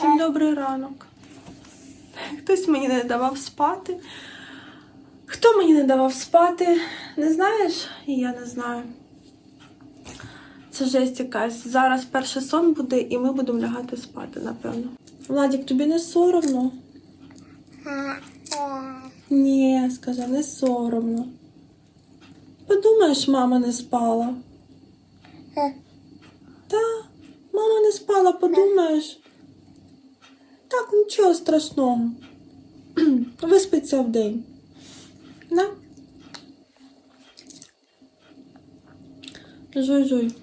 Всім добрий ранок. Хтось мені не давав спати. Хто мені не давав спати? Не знаєш? І я не знаю. Це жесть якась. Зараз перший сон буде, і ми будемо лягати спати, напевно. Владік, тобі не соромно? Ні, сказав, не соромно. Подумаєш, мама не спала. Та, мама не спала, подумаєш. Так, нічого страшного. Виспиться в день. На. Жуй-жуй.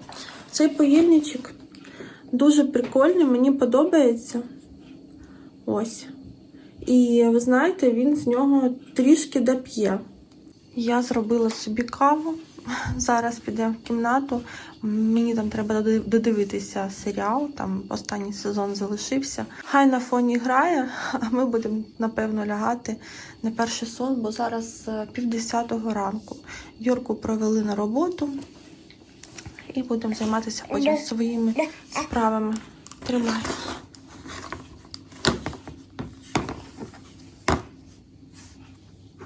Цей поїльничок дуже прикольний, мені подобається. Ось. І ви знаєте, він з нього трішки доп'є. Я зробила собі каву. Зараз підемо в кімнату. Мені там треба додивитися серіал, там останній сезон залишився. Хай на фоні грає, а ми будемо, напевно, лягати на перший сон, бо зараз е, півдесятого ранку. Юрку провели на роботу і будемо займатися потім своїми справами. Тримай.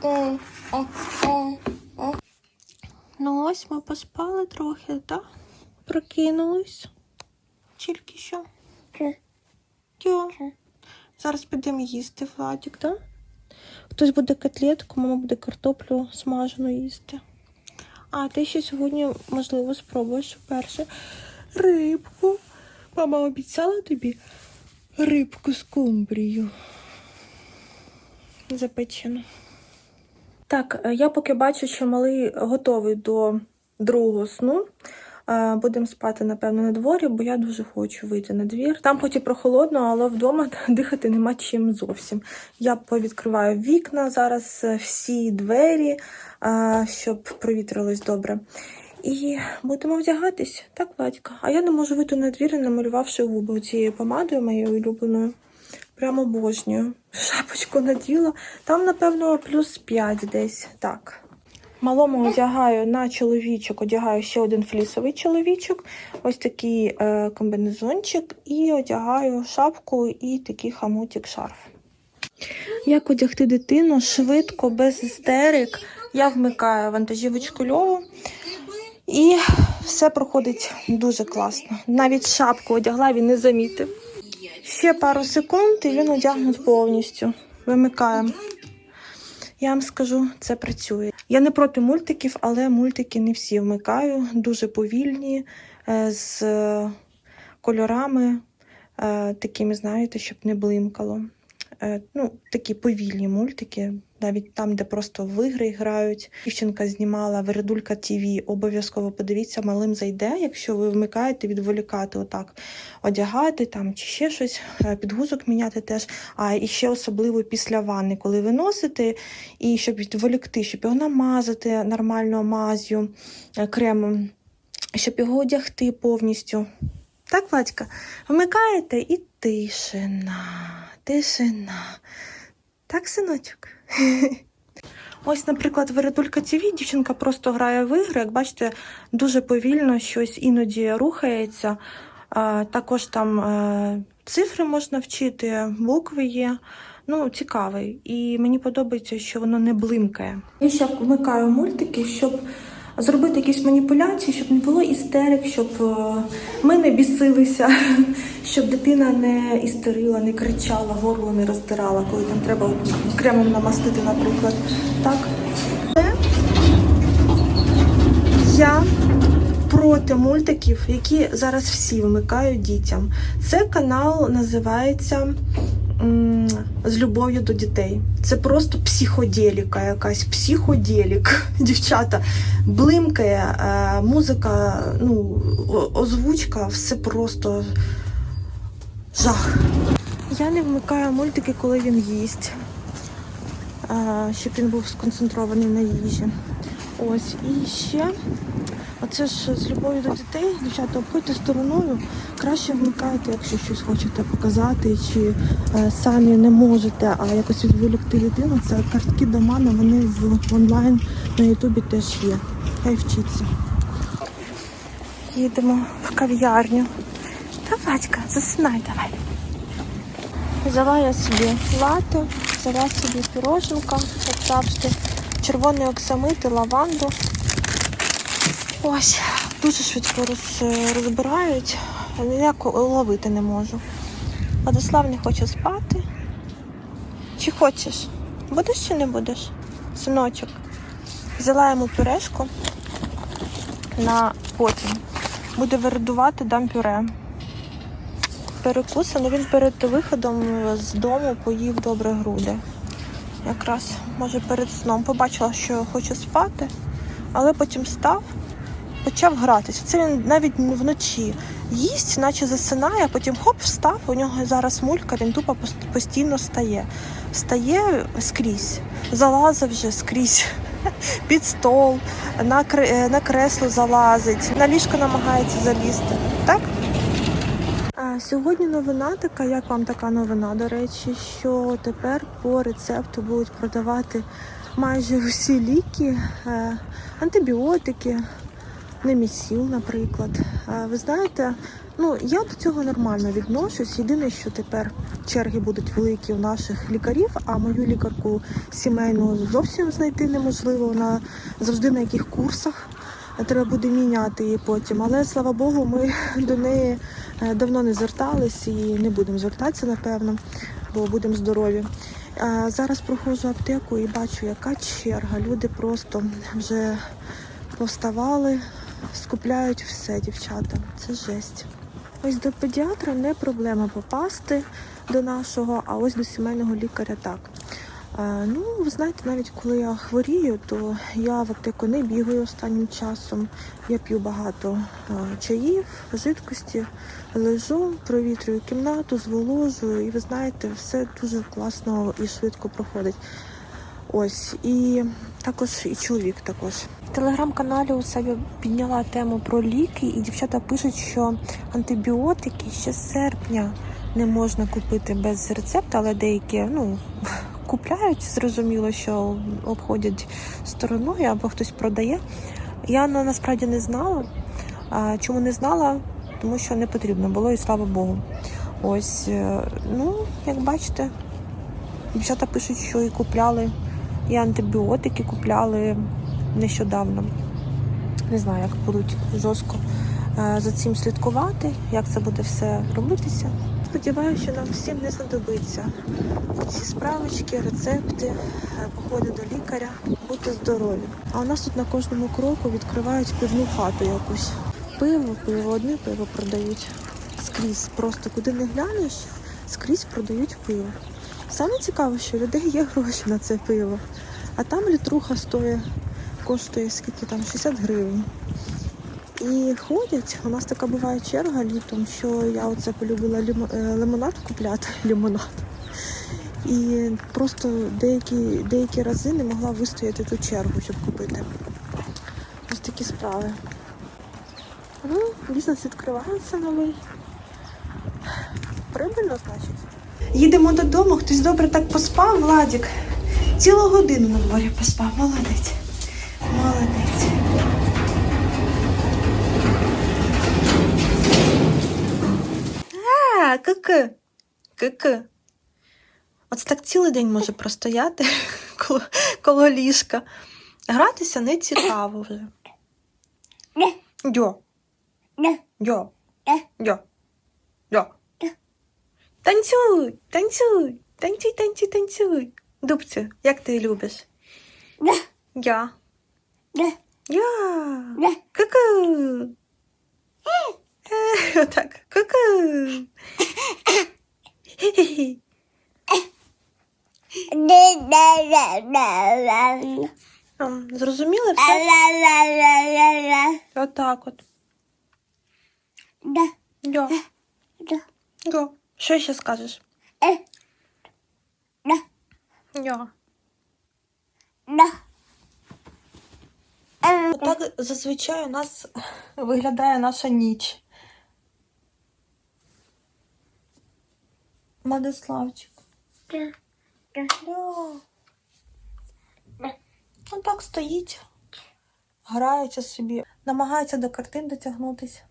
Ну ось ми поспали трохи, так? Прокинулись. Тільки що. Тьо. Зараз підемо їсти, Владик, так? Хтось буде котлетку, мама буде картоплю смажену їсти. А ти ще сьогодні, можливо, спробуєш вперше рибку. Мама обіцяла тобі рибку з кумбрію. Запечену. Так, е, я поки бачу, що малий готовий до другого сну. Е, Будемо спати, напевно, на дворі, бо я дуже хочу вийти на двір. Там хоч і прохолодно, але вдома дихати нема чим зовсім. Я повідкриваю вікна зараз, е, всі двері, щоб провітрилось добре. І будемо вдягатись, так, Владька? А я не можу вийти на двір, намалювавши губи цією помадою моєю улюбленою. Прямо обожнюю. Шапочку наділа. Там, напевно, плюс 5 десь. Так. Малому одягаю на чоловічок, одягаю ще один флісовий чоловічок, ось такий е, комбінезончик, і одягаю шапку і такий хамутик шарф. Як одягти дитину швидко, без істерик. Я вмикаю вантажівочку льову. І все проходить дуже класно. Навіть шапку одягла, він не замітив. Ще пару секунд і він одягнут повністю. Вимикаємо. Я вам скажу, це працює. Я не проти мультиків, але мультики не всі вмикаю. Дуже повільні, е, з е, кольорами, е, такими, знаєте, щоб не блимкало. Е, Ну, такі повільні мультики, навіть там, де просто в ігри грають. Дівчинка знімала Вередулька ТВ. Обов'язково подивіться, малим зайде, якщо ви вмикаєте, відволікати отак, одягати там чи ще щось, е, підгузок міняти теж. А і ще особливо після ванни, коли ви носите, і щоб відволікти, щоб його намазати нормально мазю, е, кремом, щоб його одягти повністю. Так, Вадька, вмикаєте і тишина, тишина. Так, синочок? Ось, наприклад, Вередулька ТВ дівчинка просто грає в ігри. Як бачите, дуже повільно щось іноді рухається. Також там е, цифри можна вчити, букви є. Ну, цікавий. І мені подобається, що воно не блимкає. Я ще вмикаю мультики, щоб зробити якісь маніпуляції, щоб не було істерик, щоб е, ми не бісилися, щоб дитина не істерила, не кричала, горло не роздирала, коли там треба кремом намастити, наприклад. Так. Я проти мультиків, які зараз всі вмикають дітям. Це канал називається З любов'ю до дітей. Це просто психоделіка якась, психоделік. Дівчата, блимкає, е, музика, ну, озвучка, все просто жах. Я не вмикаю мультики, коли він їсть, е, щоб він був сконцентрований на їжі. Ось, і ще Оце ж з любов'ю до дітей, дівчата, обходьте стороною. Краще вмикайте, якщо щось хочете показати, чи е, самі не можете, а якось відволікти дитину. Це картки до мами, вони в онлайн на Ютубі теж є. Хай вчиться. Їдемо в кав'ярню. Вадька, засинай давай. Взяла я собі лати, взяла собі піроженка, як завжди, червоний оксамит і лаванду. Ось, дуже швидко роз, розбирають, ніяк ловити не можу. Владислав не хоче спати. Чи хочеш? Будеш чи не будеш? Синочок. Взяла йому пюрешку на потім. Буде вирадувати, дам пюре. Перекуси, ну він перед виходом з дому поїв добре груди. Якраз, може, перед сном побачила, що хоче спати, але потім став, почав гратися. Це він навіть вночі їсть, наче засинає, потім хоп, встав. У нього зараз мулька, він тупо постійно стає. Стає скрізь, залазив вже скрізь. Під стол, на, е, на кресло залазить, на ліжко намагається залізти. Так? Сьогодні новина така, як вам така новина, до речі, що тепер по рецепту будуть продавати майже усі ліки, е, антибіотики, немісіл, наприклад. Ви знаєте, ну я до цього нормально відношусь. Єдине, що тепер черги будуть великі у наших лікарів, а мою лікарку сімейну зовсім знайти неможливо. Вона завжди на яких курсах. Треба буде міняти її потім. Але слава Богу, ми до неї е, давно не звертались і не будемо звертатися, напевно, бо будемо здорові. Зараз проходжу аптеку і бачу, яка черга. Люди просто вже повставали, скупляють все, дівчата. Це жесть. Ось до педіатра не проблема попасти до нашого, а ось до сімейного лікаря так. Е, Ну, ви знаєте, навіть коли я хворію, то я в аптеку не бігаю останнім часом. Я п'ю багато е, чаїв, жидкості, лежу, провітрюю кімнату, зволожую, і ви знаєте, все дуже класно і швидко проходить. Ось і також і чоловік також. Телеграм-каналі у себе підняла тему про ліки, і дівчата пишуть, що антибіотики ще з серпня не можна купити без рецепта, але деякі ну купляють, зрозуміло, що обходять стороною або хтось продає. Я ну, насправді не знала. Чому не знала? Тому що не потрібно було, і слава Богу. Ось, е, ну, як бачите, дівчата пишуть, що і купляли, і антибіотики купляли нещодавно. Не знаю, як будуть жорстко е, за цим слідкувати, як це буде все робитися. Сподіваюся, що нам всім не знадобиться ці справочки, рецепти, е, походи до лікаря, бути здорові. А у нас тут на кожному кроку відкривають пивну хату якусь. Пиво, пиво, одне пиво продають скрізь. Просто куди не глянеш, скрізь продають пиво. Саме цікаве, що людей є гроші на це пиво. А там літруха стоїть, коштує скільки там 60 гривень. І ходять, у нас така буває черга літом, що я оце полюбила е, лимонад купляти, лимонад. І просто деякі, деякі рази не могла вистояти ту чергу, щоб купити. Ось такі справи. Ну, бізнес відкривається новий. Прибильно, значить. Їдемо додому, хтось добре так поспав, Владік. Цілу годину на дворі поспав. Молодець. Молодець. А, кики. Кики. Оце так цілий день може простояти коло, коло ліжка. Гратися не цікаво вже. Дьо. Дьо. Дьо. Дьо. Танцюй, танцюй, танцюй, танцюй, танцюй. Дубцю, як ти любиш? Я. Я. Ку-ку. Е, Отак. Ку-ку. Зрозуміли все? Отак от. Дьо. Дьо. Що ще скажеш? Дьо. Так зазвичай у нас виглядає наша ніч. Владиславчик. Ну так стоїть, грається собі, намагається до картин дотягнутися.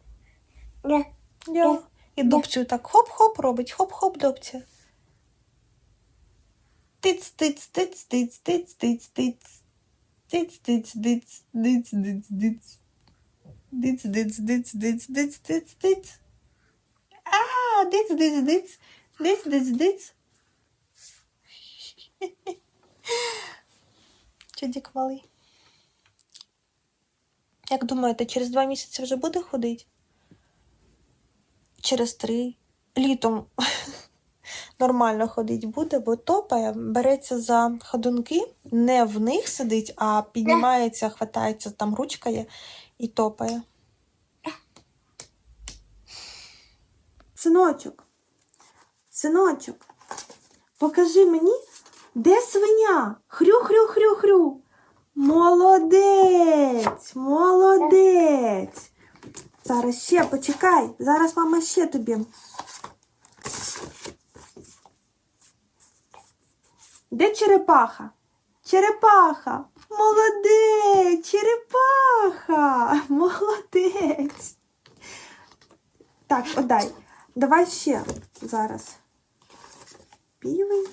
І дубцю так хоп-хоп робить, хоп-хоп дубця. Тиць, тиць, тиць, тиць, тиць, тиць, тиць. Тиць, тиць, диць, диць, диць, диць. Диць, диць, диць, диць, диць, диць, диць. А, диць, диць, диць, диць, диць, диць. Чудік малий. Як думаєте, через два місяці вже буде ходити? Через три. Літом нормально ходить буде, бо топає, береться за ходунки, не в них сидить, а піднімається, хватається, там ручка є і топає. Синочок, синочок, покажи мені, де свиня? Хрю-хрю-хрю-хрю. Молодець, молодець. Зараз ще почекай. Зараз мама ще тобі. Де черепаха? Черепаха. Молодець, черепаха. Молодець. Так, отдай. Давай ще зараз. Півень.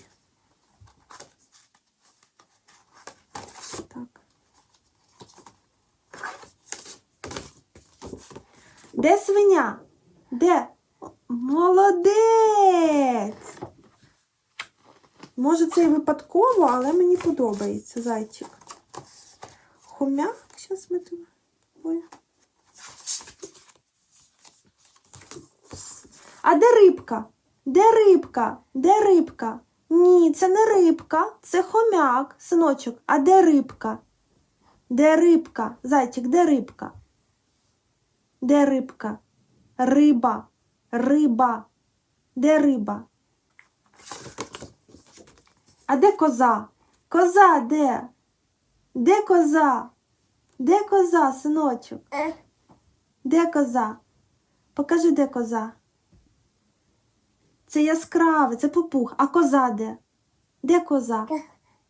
Так. Де свиня? Де? Молодець! Може, це і випадково, але мені подобається зайчик. Хомяк, зараз ми тут. А де рибка? Де рибка? Де рибка? Ні, це не рибка, це хомяк, синочок. А де рибка? Де рибка? Зайчик, де рибка? Де рибка? Риба. Риба. Де риба? А де коза? Коза де? Де коза? Де коза, синочок? Де коза? Покажи, де коза. Це яскраве, це попух. А коза де? Де коза?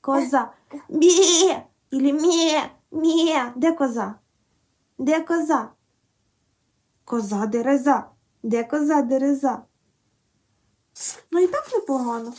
Коза. Бє! Ілі мє, мє. Де коза? Де коза? Коза дереза. Де коза дереза? Ну і так непогано.